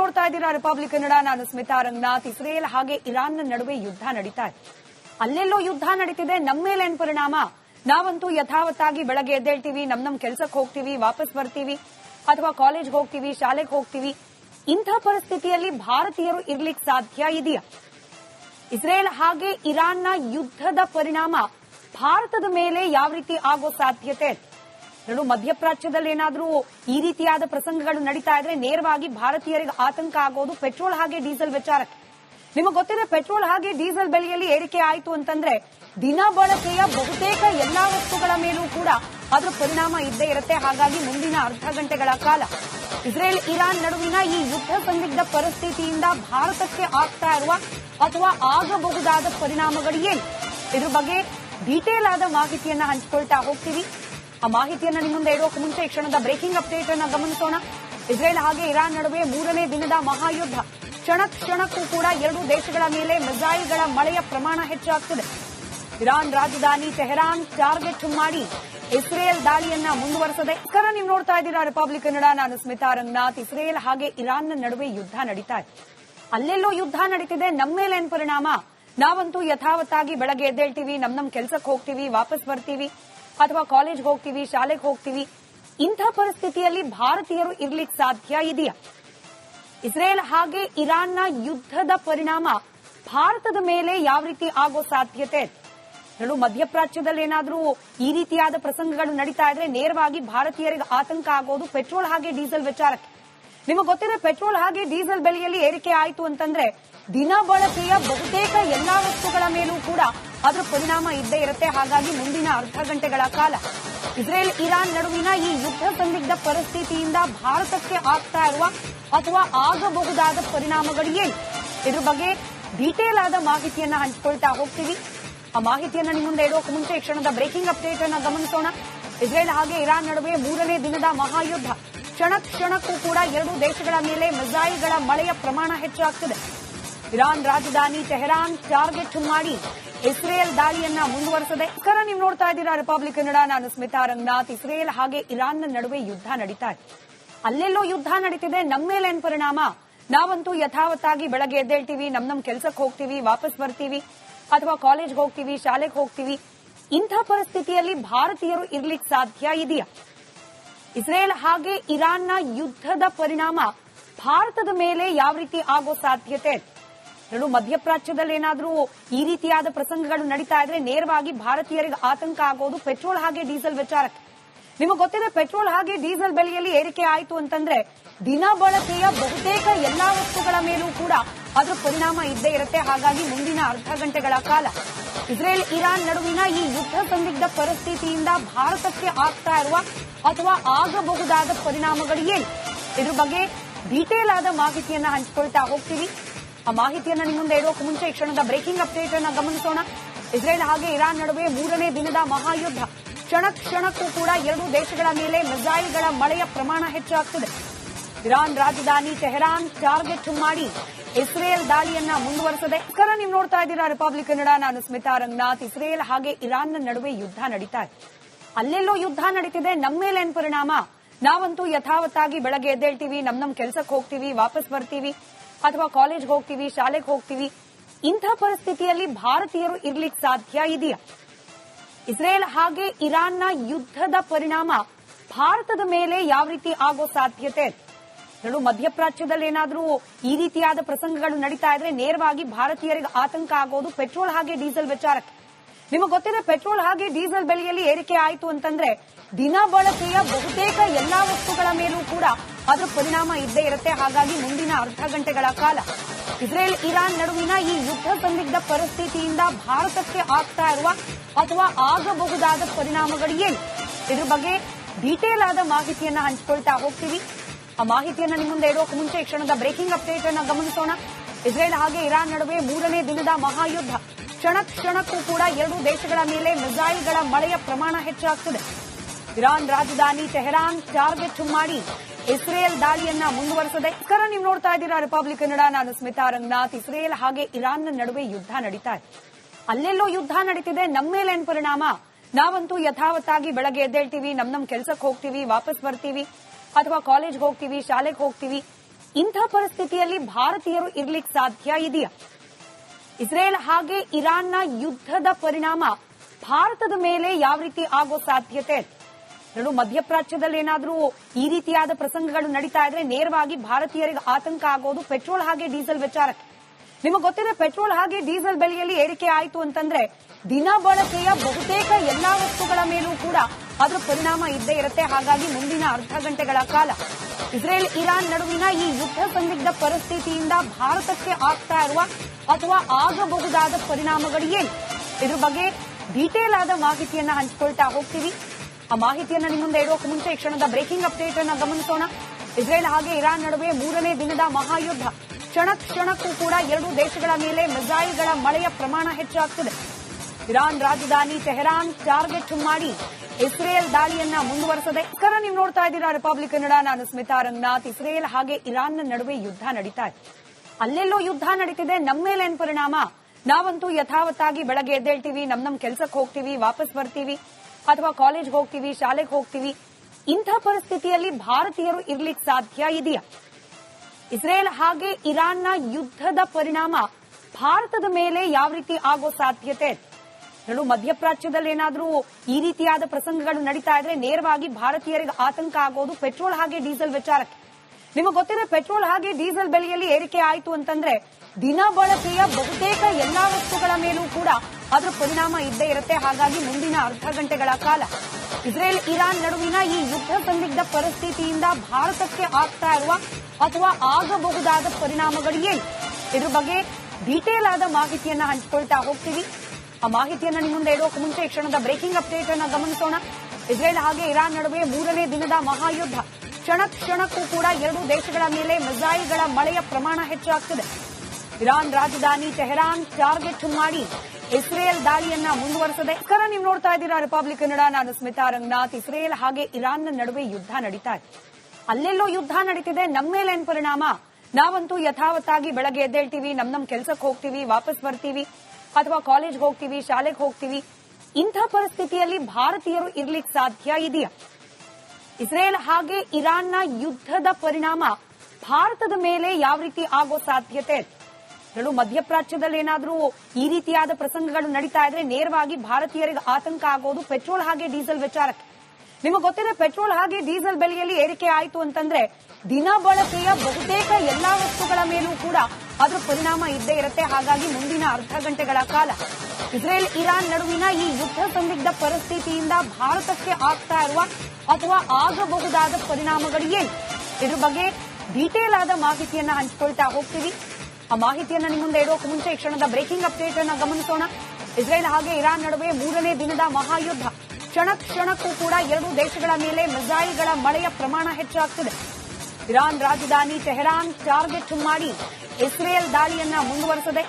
ನೋಡ್ತಾ ಇದ್ದೀರಾ ರಿಪಬ್ಲಿಕ್ ಕನ್ನಡ. ನಾನು ಸ್ಮಿತಾ ರಂಗನಾಥ್. ಇಸ್ರೇಲ್ ಹಾಗೆ ಇರಾನ್ ನಡುವೆ ಯುದ್ಧ ನಡೀತಾ ಇದೆ. ಅಲ್ಲೆಲ್ಲೋ ಯುದ್ಧ ನಡೀತಿದೆ. ನಮ್ಮ ಮೇಲೆ ಏನ್ ಪರಿಣಾಮ? ನಾವಂತೂ ಯಥಾವತ್ತಾಗಿ ಬೆಳಗ್ಗೆ ಎದ್ದೇಳ್ತೀವಿ. ನಮ್ ನಮ್ ಕೆಲ್ಸಕ್ಕೆ ಹೋಗ್ತೀವಿ, ವಾಪಸ್ ಬರ್ತೀವಿ, ಅಥವಾ ಕಾಲೇಜ್ಗೆ ಹೋಗ್ತೀವಿ, ಶಾಲೆಗೆ ಹೋಗ್ತೀವಿ. ಇಂಥ ಪರಿಸ್ಥಿತಿಯಲ್ಲಿ ಭಾರತೀಯರು ಇರ್ಲಿಕ್ಕೆ ಸಾಧ್ಯ ಇದೆಯಾ? ಇಸ್ರೇಲ್ ಹಾಗೆ ಇರಾನ್ನ ಯುದ್ಧದ ಪರಿಣಾಮ ಭಾರತದ ಮೇಲೆ ಯಾವ ರೀತಿ ಆಗೋ ಸಾಧ್ಯತೆ? ಎರಡು ಮಧ್ಯಪ್ರಾಚ್ಯದಲ್ಲಿ ಏನಾದರೂ ಈ ರೀತಿಯಾದ ಪ್ರಸಂಗಗಳು ನಡೀತಾ ಇದ್ರೆ ನೇರವಾಗಿ ಭಾರತೀಯರಿಗೆ ಆತಂಕ ಆಗೋದು ಪೆಟ್ರೋಲ್ ಹಾಗೆ ಡೀಸೆಲ್ ವಿಚಾರಕ್ಕೆ. ನಿಮಗೆ ಗೊತ್ತಿದೆ ಪೆಟ್ರೋಲ್ ಹಾಗೆ ಡೀಸೆಲ್ ಬೆಲೆಯಲ್ಲಿ ಏರಿಕೆ ಆಯಿತು ಅಂತಂದ್ರೆ ದಿನ ಬಳಕೆಯ ಬಹುತೇಕ ಎಲ್ಲಾ ವಸ್ತುಗಳ ಮೇಲೂ ಕೂಡ ಅದರ ಪರಿಣಾಮ ಇದ್ದೇ ಇರುತ್ತೆ. ಹಾಗಾಗಿ ಮುಂದಿನ ಅರ್ಧ ಗಂಟೆಗಳ ಕಾಲ ಇಸ್ರೇಲ್ ಇರಾನ್ ನಡುವಿನ ಈ ಯುದ್ಧ ಸಂದಿಗ್ಧ ಪರಿಸ್ಥಿತಿಯಿಂದ ಭಾರತಕ್ಕೆ ಆಗ್ತಾ ಇರುವ ಅಥವಾ ಆಗಬಹುದಾದ ಪರಿಣಾಮಗಳು ಏನು? ಇದ್ರ ಬಗ್ಗೆ ಡೀಟೇಲ್ ಆದ ಮಾಹಿತಿಯನ್ನ ಹಂಚಿಕೊಳ್ತಾ ಹೋಗ್ತೀವಿ. ಆ ಮಾಹಿತಿಯನ್ನು ನಿಮ್ಮ ಮುಂದೆ ಇಡೋಕೆ ಮುಂಚೆ ಕ್ಷಣದ ಬ್ರೇಕಿಂಗ್ ಅಪ್ಡೇಟ್ ಅನ್ನು ಗಮನಿಸೋಣ. ಇಸ್ರೇಲ್ ಹಾಗೆ ಇರಾನ್ ನಡುವೆ ಮೂರನೇ ದಿನದ ಮಹಾಯುದ್ಧ. ಕ್ಷಣ ಕ್ಷಣಕ್ಕೂ ಕೂಡ ಎರಡು ದೇಶಗಳ ಮೇಲೆ ಮಿಸೈಲ್ಗಳ ಮಳೆಯ ಪ್ರಮಾಣ ಹೆಚ್ಚಾಗ್ತಿದೆ. ಇರಾನ್ ರಾಜಧಾನಿ ಟೆಹರಾನ್ ಟಾರ್ಗೆಟ್ ಮಾಡಿ ಇಸ್ರೇಲ್ ದಾಳಿಯನ್ನ ಮುಂದುವರೆಸದೆ. ಕರ ನೀವು ನೋಡ್ತಾ ಇದ್ದೀರಾ ರಿಪಬ್ಲಿಕ್ ಕನ್ನಡ, ನಾನು ಸ್ಮಿತಾ ರಂಗನಾಥ್. ಇಸ್ರೇಲ್ ಹಾಗೆ ಇರಾನ್ ನಡುವೆ ಯುದ್ಧ ನಡೀತಾ ಇದೆ. ಅಲ್ಲೆಲ್ಲೋ ಯುದ್ಧ ನಡೀತಿದೆ, ನಮ್ಮ ಮೇಲೆ ಏನ್ ಪರಿಣಾಮ? ನಾವಂತೂ ಯಥಾವತ್ತಾಗಿ ಬೆಳಗ್ಗೆ ಎದ್ದೇಳ್ತೀವಿ, ನಮ್ ನಮ್ ಕೆಲ್ಸಕ್ಕೆ ಹೋಗ್ತೀವಿ, ವಾಪಸ್ ಬರ್ತೀವಿ. ಅಥವಾ ಕಾಲೇಜ್ಗೆ ಹೋಗ್ತೀವಿ, ಶಾಲೆಗೆ ಹೋಗ್ತೀವಿ, ಇಂಥ ಪರಿಸ್ಥಿತಿಯಲ್ಲಿ ಭಾರತೀಯರು ಇರ್ಲಿಕ್ಕೆ ಸಾಧ್ಯ ಇದೆಯಾ? ಇಸ್ರೇಲ್ ಹಾಗೆ ಇರಾನ್ನ ಯುದ್ಧದ ಪರಿಣಾಮ ಭಾರತದ ಮೇಲೆ ಯಾವ ರೀತಿ ಆಗೋ ಸಾಧ್ಯತೆ? ಹೇಳು, ಮಧ್ಯಪ್ರಾಚ್ಯದಲ್ಲಿ ಏನಾದರೂ ಈ ರೀತಿಯಾದ ಪ್ರಸಂಗಗಳು ನಡೀತಾ ಇದ್ರೆ ನೇರವಾಗಿ ಭಾರತೀಯರಿಗೆ ಆತಂಕ ಆಗೋದು ಪೆಟ್ರೋಲ್ ಹಾಗೆ ಡೀಸೆಲ್ ವಿಚಾರಕ್ಕೆ. ನಿಮಗೆ ಗೊತ್ತಿದೆ ಪೆಟ್ರೋಲ್ ಹಾಗೆ ಡೀಸೆಲ್ ಬೆಲೆಯಲ್ಲಿ ಏರಿಕೆ ಆಯಿತು ಅಂತಂದ್ರೆ ದಿನ ಬಳಕೆಯ ಬಹುತೇಕ ಎಲ್ಲಾ ವಸ್ತುಗಳ ಮೇಲೂ ಕೂಡ ಅದರ ಪರಿಣಾಮ ಇದ್ದೇ ಇರುತ್ತೆ. ಹಾಗಾಗಿ ಮುಂದಿನ ಅರ್ಧ ಗಂಟೆಗಳ ಕಾಲ ಇಸ್ರೇಲ್, ಇರಾನ್ ನಡುವಿನ ಈ ಯುದ್ಧ ಸಂದಿಗ್ಧ ಪರಿಸ್ಥಿತಿಯಿಂದ ಭಾರತಕ್ಕೆ ಆಗ್ತಾ ಇರುವ ಅಥವಾ ಆಗಬಹುದಾದ ಪರಿಣಾಮಗಳು ಏನು ಇದ್ರ ಬಗ್ಗೆ ಡೀಟೇಲ್ ಆದ ಮಾಹಿತಿಯನ್ನ ಹಂಚಿಕೊಳ್ತಾ ಹೋಗ್ತೀವಿ. ಆ ಮಾಹಿತಿಯನ್ನ ನಿಮ್ಮ ಮುಂದೆ ಇಡೋಕೆ ಮುಂಚೆ ಕ್ಷಣದ ಬ್ರೇಕಿಂಗ್ ಅಪ್ಡೇಟ್ ಅನ್ನ ಗಮನಿಸೋಣ. ಇಸ್ರೇಲ್ ಹಾಗೆ ಇರಾನ್ ನಡುವೆ ಮೂರನೇ ದಿನದ ಮಹಾಯುದ್ಧ ಕ್ಷಣ ಕ್ಷಣಕ್ಕೂ ಕೂಡ ಎರಡು ದೇಶಗಳ ಮೇಲೆ ಮಿಸೈಲ್ಗಳ ಮಳೆಯ ಪ್ರಮಾಣ ಹೆಚ್ಚಾಗ್ತಿದೆ. ಇರಾನ್ ರಾಜಧಾನಿ ಟೆಹರಾನ್ ಟಾರ್ಗೆಟ್ ಮಾಡಿ ಇಸ್ರೇಲ್ ದಾಳಿಯನ್ನ ಮುಂದುವರೆಸದೆ ಕರ ನೀವು ನೋಡ್ತಾ ಇದ್ದೀರಾ ರಿಪಬ್ಲಿಕ್ ಕನ್ನಡ, ನಾನು ಸ್ಮಿತಾ ರಂಗನಾಥ್. ಇಸ್ರೇಲ್ ಹಾಗೆ ಇರಾನ್ನ ನಡುವೆ ಯುದ್ಧ ನಡೀತಾ ಇದೆ. ಅಲ್ಲೆಲ್ಲೋ ಯುದ್ಧ ನಡೀತಿದೆ, ನಮ್ಮ ಮೇಲೆ ಪರಿಣಾಮ? ನಾವಂತೂ ಯಥಾವತ್ತಾಗಿ ಬೆಳಗ್ಗೆ ಎದ್ದೇಳ್ತೀವಿ, ನಮ್ ನಮ್ ಕೆಲ್ಸಕ್ಕೆ ಹೋಗ್ತೀವಿ, ವಾಪಸ್ ಬರ್ತೀವಿ, ಅಥವಾ ಕಾಲೇಜ್ಗೆ ಹೋಗ್ತೀವಿ, ಶಾಲೆಗೆ ಹೋಗ್ತೀವಿ. ಇಂಥ ಪರಿಸ್ಥಿತಿಯಲ್ಲಿ ಭಾರತೀಯರು ಇರ್ಲಿಕ್ಕೆ ಸಾಧ್ಯ ಇದೆಯಾ? ಇಸ್ರೇಲ್ ಹಾಗೆ ಇರಾನ್ನ ಯುದ್ಧದ ಪರಿಣಾಮ ಭಾರತದ ಮೇಲೆ ಯಾವ ರೀತಿ ಆಗೋ ಸಾಧ್ಯತೆ? ಎರಡು ಮಧ್ಯಪ್ರಾಚ್ಯದಲ್ಲಿ ಏನಾದರೂ ಈ ರೀತಿಯಾದ ಪ್ರಸಂಗಗಳು ನಡೀತಾ ಇದ್ರೆ ನೇರವಾಗಿ ಭಾರತೀಯರಿಗೆ ಆತಂಕ ಆಗೋದು ಪೆಟ್ರೋಲ್ ಹಾಗೆ ಡೀಸೆಲ್ ವಿಚಾರಕ್ಕೆ. ನಿಮಗೆ ಗೊತ್ತಿದೆ ಪೆಟ್ರೋಲ್ ಹಾಗೆ ಡೀಸೆಲ್ ಬೆಲೆಯಲ್ಲಿ ಏರಿಕೆ ಆಯಿತು ಅಂತಂದ್ರೆ ದಿನ ಬಳಕೆಯ ಬಹುತೇಕ ಎಲ್ಲಾ ವಸ್ತುಗಳ ಮೇಲೂ ಕೂಡ ಅದರ ಪರಿಣಾಮ ಇದ್ದೇ ಇರುತ್ತೆ. ಹಾಗಾಗಿ ಮುಂದಿನ ಅರ್ಧ ಗಂಟೆಗಳ ಕಾಲ ಇಸ್ರೇಲ್ ಇರಾನ್ ನಡುವಿನ ಈ ಯುದ್ಧ ಸಂದಿಗ್ಧ ಪರಿಸ್ಥಿತಿಯಿಂದ ಭಾರತಕ್ಕೆ ಆಗ್ತಾ ಇರುವ ಅಥವಾ ಆಗಬಹುದಾದ ಪರಿಣಾಮಗಳು ಏನು? ಇದ್ರ ಬಗ್ಗೆ ಡೀಟೇಲ್ ಆದ ಮಾಹಿತಿಯನ್ನ ಹಂಚಿಕೊಳ್ತಾ ಹೋಗ್ತೀವಿ ಆ ಮಾಹಿತಿಯನ್ನ ನಿಮ್ಮ ಮುಂದೆ ಇಡೋಕೆ ಮುಂಚೆ ಈ ಕ್ಷಣದ ಬ್ರೇಕಿಂಗ್ ಅಪ್ಡೇಟ್ ಅನ್ನು ಗಮನಿಸೋಣ. ಇಸ್ರೇಲ್ ಹಾಗೆ ಇರಾನ್ ನಡುವೆ ಮೂರನೇ ದಿನದ ಮಹಾಯುದ್ಧ. ಕ್ಷಣ ಕ್ಷಣಕ್ಕೂ ಕೂಡ ಎರಡು ದೇಶಗಳ ಮೇಲೆ ಮಿಸೈಲ್ಗಳ ಮಳೆಯ ಪ್ರಮಾಣ ಹೆಚ್ಚಾಗ್ತಿದೆ. ಇರಾನ್ ರಾಜಧಾನಿ ಟೆಹರಾನ್ ಟಾರ್ಗೆಟ್ ಮಾಡಿ ಇಸ್ರೇಲ್ ದಾಳಿಯನ್ನ ಮುಂದುವರೆಸದೆ. ಕರ ನೀವು ನೋಡ್ತಾ ಇದ್ದೀರಾ ರಿಪಬ್ಲಿಕ್ ಕನ್ನಡ ನಾನು ಸ್ಮಿತಾ ರಂಗನಾಥ್. ಇಸ್ರೇಲ್ ಹಾಗೆ ಇರಾನ್ ನಡುವೆ ಯುದ್ಧ ನಡೀತಾ ಇದೆ. ಅಲ್ಲೆಲ್ಲೋ ಯುದ್ಧ ನಡೀತಿದೆ, ನಮ್ಮ ಮೇಲೆ ಏನ್ ಪರಿಣಾಮ? ನಾವಂತೂ ಯಥಾವತ್ತಾಗಿ ಬೆಳಗ್ಗೆ ಎದ್ದೇಳ್ತೀವಿ, ನಮ್ ನಮ್ ಕೆಲಸಕ್ಕೆ ಹೋಗ್ತೀವಿ, ವಾಪಸ್ ಬರ್ತೀವಿ. ಅಥವಾ ಕಾಲೇಜ್ಗೆ ಹೋಗ್ತೀವಿ, ಶಾಲೆಗೆ ಹೋಗ್ತೀವಿ, ಇಂಥ ಪರಿಸ್ಥಿತಿಯಲ್ಲಿ ಭಾರತೀಯರು ಇರ್ಲಿಕ್ಕೆ ಸಾಧ್ಯ ಇದೆಯಾ ಇಸ್ರೇಲ್ ಹಾಗೆ ಇರಾನ್ನ ಯುದ್ಧದ ಪರಿಣಾಮ ಭಾರತದ ಮೇಲೆ ಯಾವ ರೀತಿ ಆಗೋ ಸಾಧ್ಯತೆ? ಎರಡು ಮಧ್ಯಪ್ರಾಚ್ಯದಲ್ಲಿ ಏನಾದರೂ ಈ ರೀತಿಯಾದ ಪ್ರಸಂಗಗಳು ನಡೀತಾ ಇದ್ರೆ ನೇರವಾಗಿ ಭಾರತೀಯರಿಗೆ ಆತಂಕ ಆಗೋದು ಪೆಟ್ರೋಲ್ ಹಾಗೆ ಡೀಸೆಲ್ ವಿಚಾರಕ್ಕೆ ನಿಮಗೆ ಗೊತ್ತಿದೆ ಪೆಟ್ರೋಲ್ ಹಾಗೆ ಡೀಸೆಲ್ ಬೆಲೆಯಲ್ಲಿ ಏರಿಕೆ ಆಯಿತು ಅಂತಂದ್ರೆ ದಿನ ಬಳಕೆಯ ಬಹುತೇಕ ಎಲ್ಲಾ ವಸ್ತುಗಳ ಮೇಲೂ ಕೂಡ ಅದರ ಪರಿಣಾಮ ಇದ್ದೇ ಇರುತ್ತೆ. ಹಾಗಾಗಿ ಮುಂದಿನ ಅರ್ಧ ಗಂಟೆಗಳ ಕಾಲ ಇಸ್ರೇಲ್, ಇರಾನ್ ನಡುವಿನ ಈ ಯುದ್ಧ ಸಂದಿಗ್ಧ ಪರಿಸ್ಥಿತಿಯಿಂದ ಭಾರತಕ್ಕೆ ಆಗ್ತಾ ಇರುವ ಅಥವಾ ಆಗಬಹುದಾದ ಪರಿಣಾಮಗಳು ಏನು ಇದ್ರ ಬಗ್ಗೆ ಡೀಟೇಲ್ ಆದ ಮಾಹಿತಿಯನ್ನ ಹಂಚಿಕೊಳ್ತಾ ಹೋಗ್ತೀವಿ. ಆ ಮಾಹಿತಿಯನ್ನ ನಿಮ್ಮ ಮುಂದೆ ಇಡೋಕೆ ಮುಂಚೆ ಕ್ಷಣದ ಬ್ರೇಕಿಂಗ್ ಅಪ್ಡೇಟ್ ಅನ್ನ ಗಮನಿಸೋಣ. ಇಸ್ರೇಲ್ ಹಾಗೆ ಇರಾನ್ ನಡುವೆ ಮೂರನೇ ದಿನದ ಮಹಾಯುದ್ಧ. ಕ್ಷಣ ಕ್ಷಣಕ್ಕೂ ಕೂಡ ಎರಡು ದೇಶಗಳ ಮೇಲೆ ಮಿಸೈಲ್ಗಳ ಮಳೆಯ ಪ್ರಮಾಣ ಹೆಚ್ಚಾಗ್ತದೆ. ಇರಾನ್ ರಾಜಧಾನಿ ಟೆಹರಾನ್ ಟಾರ್ಗೆಟ್ ಮಾಡಿ ಇಸ್ರೇಲ್ ದಾಳಿಯನ್ನ ಮುಂದುವರೆಸದೆ ಕರ ನೀವು ನೋಡ್ತಾ ಇದ್ದೀರಾ ರಿಪಬ್ಲಿಕ್ ಕನ್ನಡ ನಾನು ಸ್ಮಿತಾ ರಂಗನಾಥ್. ಇಸ್ರೇಲ್ ಹಾಗೆ ಇರಾನ್ ನಡುವೆ ಯುದ್ಧ ನಡೀತಾ ಇದೆ. ಅಲ್ಲೆಲ್ಲೋ ಯುದ್ಧ ನಡೀತಿದೆ, ನಮ್ಮ ಮೇಲೆ ಏನ್ ಪರಿಣಾಮ? ನಾವಂತೂ ಯಥಾವತ್ತಾಗಿ ಬೆಳಗ್ಗೆ ಎದ್ದೇಳ್ತೀವಿ, ನಮ್ ನಮ್ ಕೆಲ್ಸಕ್ಕೆ ಹೋಗ್ತೀವಿ, ವಾಪಸ್ ಬರ್ತೀವಿ, ಅಥವಾ ಕಾಲೇಜ್ಗೆ ಹೋಗ್ತೀವಿ, ಶಾಲೆಗೆ ಹೋಗ್ತೀವಿ. ಇಂಥ ಪರಿಸ್ಥಿತಿಯಲ್ಲಿ ಭಾರತೀಯರು ಇರ್ಲಿಕ್ಕೆ ಸಾಧ್ಯ ಇದೆಯಾ? ಇಸ್ರೇಲ್ ಹಾಗೆ ಇರಾನ್ನ ಯುದ್ಧದ ಪರಿಣಾಮ ಭಾರತದ ಮೇಲೆ ಯಾವ ರೀತಿ ಆಗೋ ಸಾಧ್ಯತೆ? ಎರಡು ಮಧ್ಯಪ್ರಾಚ್ಯದಲ್ಲಿ ಏನಾದರೂ ಈ ರೀತಿಯಾದ ಪ್ರಸಂಗಗಳು ನಡೀತಾ ಇದ್ರೆ ನೇರವಾಗಿ ಭಾರತೀಯರಿಗೆ ಆತಂಕ ಆಗೋದು ಪೆಟ್ರೋಲ್ ಹಾಗೆ ಡೀಸೆಲ್ ವಿಚಾರಕ್ಕೆ. ನಿಮಗೆ ಗೊತ್ತಿದೆ ಪೆಟ್ರೋಲ್ ಹಾಗೆ ಡೀಸೆಲ್ ಬೆಲೆಯಲ್ಲಿ ಏರಿಕೆ ಆಯಿತು ಅಂತಂದ್ರೆ ದಿನ ಬಳಕೆಯ ಬಹುತೇಕ ಎಲ್ಲಾ ವಸ್ತುಗಳ ಮೇಲೂ ಕೂಡ ಅದರ ಪರಿಣಾಮ ಇದ್ದೇ ಇರುತ್ತೆ. ಹಾಗಾಗಿ ಮುಂದಿನ ಅರ್ಧ ಗಂಟೆಗಳ ಕಾಲ ಇಸ್ರೇಲ್, ಇರಾನ್ ನಡುವಿನ ಈ ಯುದ್ಧ ಸಂದಿಗ್ಧ ಪರಿಸ್ಥಿತಿಯಿಂದ ಭಾರತಕ್ಕೆ ಆಗ್ತಾ ಇರುವ ಅಥವಾ ಆಗಬಹುದಾದ ಪರಿಣಾಮಗಳು ಏನು? ಇದ್ರ ಬಗ್ಗೆ ಡೀಟೇಲ್ ಆದ ಮಾಹಿತಿಯನ್ನ ಹಂಚಿಕೊಳ್ತಾ ಹೋಗ್ತೀವಿ. ಆ ಮಾಹಿತಿಯನ್ನು ನಿಮ್ಮ ಮುಂದೆ ಇಡೋಕೆ ಮುಂಚೆ ಕ್ಷಣದ ಬ್ರೇಕಿಂಗ್ ಅಪ್ಡೇಟ್ ಅನ್ನು ಗಮನಿಸೋಣ. ಇಸ್ರೇಲ್ ಹಾಗೆ ಇರಾನ್ ನಡುವೆ ಮೂರನೇ ದಿನದ ಮಹಾಯುದ್ಧ. ಕ್ಷಣ ಕ್ಷಣಕ್ಕೂ ಕೂಡ ಎರಡೂ ದೇಶಗಳ ಮೇಲೆ ಮಿಸೈಲ್ಗಳ ಮಳೆಯ ಪ್ರಮಾಣ ಹೆಚ್ಚಾಗ್ತಿದೆ. ಇರಾನ್ ರಾಜಧಾನಿ ಟೆಹರಾನ್ ಟಾರ್ಗೆಟ್ ಮಾಡಿ ಇಸ್ರೇಲ್ ದಾಳಿಯನ್ನ ಮುಂದುವರೆಸದೆ. ಕರ ನೀವು ನೋಡ್ತಾ ಇದ್ದೀರಾ ರಿಪಬ್ಲಿಕ್ ಕನ್ನಡ? ನಾನು ಸ್ಮಿತಾ ರಂಗನಾಥ್. ಇಸ್ರೇಲ್ ಹಾಗೆ ಇರಾನ್ ನಡುವೆ ಯುದ್ಧ ನಡೀತಾ ಇದೆ. ಅಲ್ಲೆಲ್ಲೋ ಯುದ್ಧ ನಡೀತಿದೆ. ನಮ್ಮ ಮೇಲೆ ಏನ್ ಪರಿಣಾಮ? ನಾವಂತೂ ಯಥಾವತ್ತಾಗಿ ಬೆಳಗ್ಗೆ ಎದ್ದೇಳ್ತೀವಿ. ನಮ್ ನಮ್ ಕೆಲ್ಸಕ್ಕೆ ಹೋಗ್ತೀವಿ. ವಾಪಸ್ ಬರ್ತೀವಿ. ಅಥವಾ ಕಾಲೇಜ್ಗೆ ಹೋಗ್ತೀವಿ, ಶಾಲೆಗೆ ಹೋಗ್ತೀವಿ, ಇಂಥ ಪರಿಸ್ಥಿತಿಯಲ್ಲಿ ಭಾರತೀಯರು ಇರ್ಲಿಕ್ಕೆ ಸಾಧ್ಯ ಇದೆಯಾ? ಇಸ್ರೇಲ್ ಹಾಗೆ ಇರಾನ್ನ ಯುದ್ಧದ ಪರಿಣಾಮ ಭಾರತದ ಮೇಲೆ ಯಾವ ರೀತಿ ಆಗೋ ಸಾಧ್ಯತೆ? ಹೇಳು, ಮಧ್ಯಪ್ರಾಚ್ಯದಲ್ಲಿ ಏನಾದರೂ ಈ ರೀತಿಯಾದ ಪ್ರಸಂಗಗಳು ನಡೀತಾ ಇದ್ರೆ ನೇರವಾಗಿ ಭಾರತೀಯರಿಗೆ ಆತಂಕ ಆಗೋದು ಪೆಟ್ರೋಲ್ ಹಾಗೆ ಡೀಸೆಲ್ ವಿಚಾರಕ್ಕೆ. ನಿಮಗೆ ಗೊತ್ತಿದೆ ಪೆಟ್ರೋಲ್ ಹಾಗೆ ಡೀಸೆಲ್ ಬೆಲೆಯಲ್ಲಿ ಏರಿಕೆ ಆಯಿತು ಅಂತಂದ್ರೆ ದಿನ ಬಳಕೆಯ ಬಹುತೇಕ ಎಲ್ಲಾ ವಸ್ತುಗಳ ಮೇಲೂ ಕೂಡ ಅದರ ಪರಿಣಾಮ ಇದ್ದೇ ಇರುತ್ತೆ. ಹಾಗಾಗಿ ಮುಂದಿನ ಅರ್ಧ ಗಂಟೆಗಳ ಕಾಲ ಇಸ್ರೇಲ್, ಇರಾನ್ ನಡುವಿನ ಈ ಯುದ್ಧ ಸಂದಿಗ್ಧ ಪರಿಸ್ಥಿತಿಯಿಂದ ಭಾರತಕ್ಕೆ ಆಗ್ತಾ ಇರುವ ಅಥವಾ ಆಗಬಹುದಾದ ಪರಿಣಾಮಗಳು ಏನು? ಇದ್ರ ಬಗ್ಗೆ ಡೀಟೇಲ್ ಆದ ಮಾಹಿತಿಯನ್ನ ಹಂಚಿಕೊಳ್ತಾ ಹೋಗ್ತೀವಿ. ಆ ಮಾಹಿತಿಯನ್ನ ನಿಮ್ಮ ಮುಂದೆ ಇಡೋಕೆ ಮುಂಚೆ ಕ್ಷಣದ ಬ್ರೇಕಿಂಗ್ ಅಪ್ಡೇಟ್ ಅನ್ನು ಗಮನಿಸೋಣ. ಇಸ್ರೇಲ್ ಹಾಗೆ ಇರಾನ್ ನಡುವೆ ಮೂರನೇ ದಿನದ ಮಹಾಯುದ್ಧ. ಕ್ಷಣ ಕ್ಷಣಕ್ಕೂ ಕೂಡ ಎರಡು ದೇಶಗಳ ಮೇಲೆ ಮಿಸೈಲ್ಗಳ ಮಳೆಯ ಪ್ರಮಾಣ ಹೆಚ್ಚಾಗ್ತಿದೆ. ಇರಾನ್ ರಾಜಧಾನಿ ಟೆಹರಾನ್ ಟಾರ್ಗೆಟ್ ಮಾಡಿ ಇಸ್ರೇಲ್ ದಾಳಿಯನ್ನ ಮುಂದುವರೆಸದೆ ಕರ ನೀವು ನೋಡ್ತಾ ಇದ್ದೀರಾ ರಿಪಬ್ಲಿಕ್ ಕನ್ನಡ ನಾನು ಸ್ಮಿತಾ ರಂಗನಾಥ್. ಇಸ್ರೇಲ್ ಹಾಗೆ ಇರಾನ್ ನಡುವೆ ಯುದ್ಧ ನಡೀತಾ ಇದೆ. ಅಲ್ಲೆಲ್ಲೋ ಯುದ್ಧ ನಡೀತಿದೆ, ನಮ್ಮ ಮೇಲೆ ಏನ್ ಪರಿಣಾಮ? ನಾವಂತೂ ಯಥಾವತ್ತಾಗಿ ಬೆಳಗ್ಗೆ ಎದ್ದೇಳ್ತೀವಿ, ನಮ್ ನಮ್ ಕೆಲ್ಸಕ್ಕೆ ಹೋಗ್ತೀವಿ, ವಾಪಸ್ ಬರ್ತೀವಿ, ಅಥವಾ ಕಾಲೇಜ್ಗೆ ಹೋಗ್ತೀವಿ, ಶಾಲೆಗೆ ಹೋಗ್ತೀವಿ. ಇಂಥ ಪರಿಸ್ಥಿತಿಯಲ್ಲಿ ಭಾರತೀಯರು ಇರ್ಲಿಕ್ಕೆ ಸಾಧ್ಯ ಇದೆಯಾ? ಇಸ್ರೇಲ್ ಹಾಗೆ ಇರಾನ್ನ ಯುದ್ಧದ ಪರಿಣಾಮ ಭಾರತದ ಮೇಲೆ ಯಾವ ರೀತಿ ಆಗೋ ಸಾಧ್ಯತೆ ಎರಡು ಮಧ್ಯಪ್ರಾಚ್ಯದಲ್ಲಿ ಏನಾದರೂ ಈ ರೀತಿಯಾದ ಪ್ರಸಂಗಗಳು ನಡೀತಾ ಇದ್ರೆ ನೇರವಾಗಿ ಭಾರತೀಯರಿಗೆ ಆತಂಕ ಆಗೋದು ಪೆಟ್ರೋಲ್ ಹಾಗೆ ಡೀಸೆಲ್ ವಿಚಾರಕ್ಕೆ. ನಿಮಗೆ ಗೊತ್ತಿದೆ ಪೆಟ್ರೋಲ್ ಹಾಗೆ ಡೀಸೆಲ್ ಬೆಲೆಯಲ್ಲಿ ಏರಿಕೆ ಆಯಿತು ಅಂತಂದ್ರೆ ದಿನ ಬಳಕೆಯ ಬಹುತೇಕ ಎಲ್ಲಾ ವಸ್ತುಗಳ ಮೇಲೂ ಕೂಡ ಅದರ ಪರಿಣಾಮ ಇದ್ದೇ ಇರುತ್ತೆ. ಹಾಗಾಗಿ ಮುಂದಿನ ಅರ್ಧ ಗಂಟೆಗಳ ಕಾಲ ಇಸ್ರೇಲ್, ಇರಾನ್ ನಡುವಿನ ಈ ಯುದ್ಧ ಸಂದಿಗ್ಧ ಪರಿಸ್ಥಿತಿಯಿಂದ ಭಾರತಕ್ಕೆ ಆಗ್ತಾ ಇರುವ ಅಥವಾ ಆಗಬಹುದಾದ ಪರಿಣಾಮಗಳು ಏನು? ಇದ್ರ ಬಗ್ಗೆ ಡೀಟೇಲ್ ಆದ ಮಾಹಿತಿಯನ್ನ ಹಂಚಿಕೊಳ್ತಾ ಹೋಗ್ತೀವಿ. ಆ ಮಾಹಿತಿಯನ್ನ ನಿಮ್ಮ ಮುಂದೆ ಇಡುವ ಮುಂಚೆ ಈ ಕ್ಷಣದ ಬ್ರೇಕಿಂಗ್ ಅಪ್ಡೇಟ್ ಅನ್ನು ಗಮನಿಸೋಣ. ಇಸ್ರೇಲ್ ಹಾಗೆ ಇರಾನ್ ನಡುವೆ ಮೂರನೇ ದಿನದ ಮಹಾಯುದ್ಧ. ಕ್ಷಣ ಕ್ಷಣಕ್ಕೂ ಕೂಡ ಎರಡು ದೇಶಗಳ ಮೇಲೆ ಮಿಸೈಲ್ಗಳ ಮಳೆಯ ಪ್ರಮಾಣ ಹೆಚ್ಚಾಗ್ತಿದೆ. ಇರಾನ್ ರಾಜಧಾನಿ ಟೆಹರಾನ್ ಟಾರ್ಗೆಟ್ ಮಾಡಿ ಇಸ್ರೇಲ್ ದಾಳಿಯನ್ನ ಮುಂದುವರೆಸದೆ.